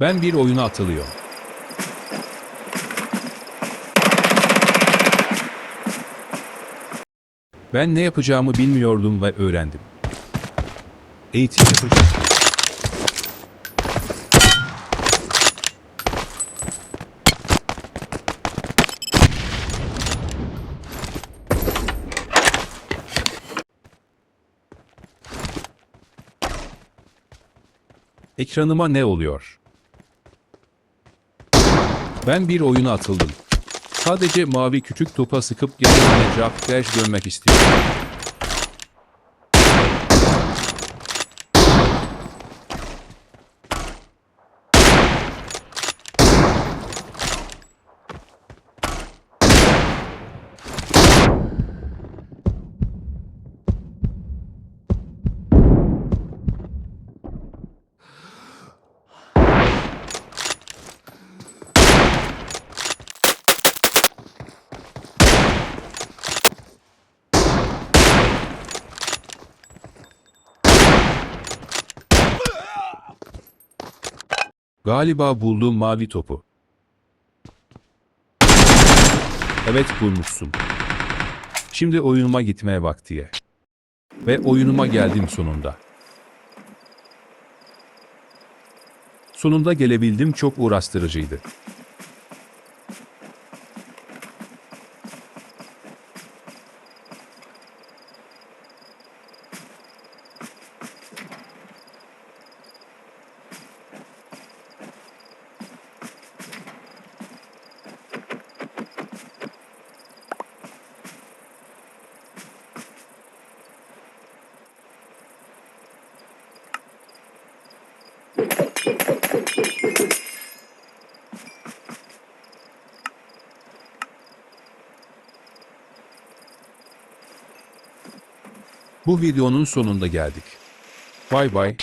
Ben bir oyuna atılıyorum. Ben ne yapacağımı bilmiyordum ve öğrendim. Eğitim yapacağım. Ekranıma ne oluyor? Ben bir oyuna atıldım. Sadece mavi küçük topa sıkıp kendime cevap flash dönmek istiyorum. Galiba buldum mavi topu. Evet bulmuşsun. Şimdi oyunuma gitmeye vaktiye. Ve oyunuma geldim sonunda. Sonunda gelebildim çok uğraştırıcıydı. Bu videonun sonunda geldik. Bay bay.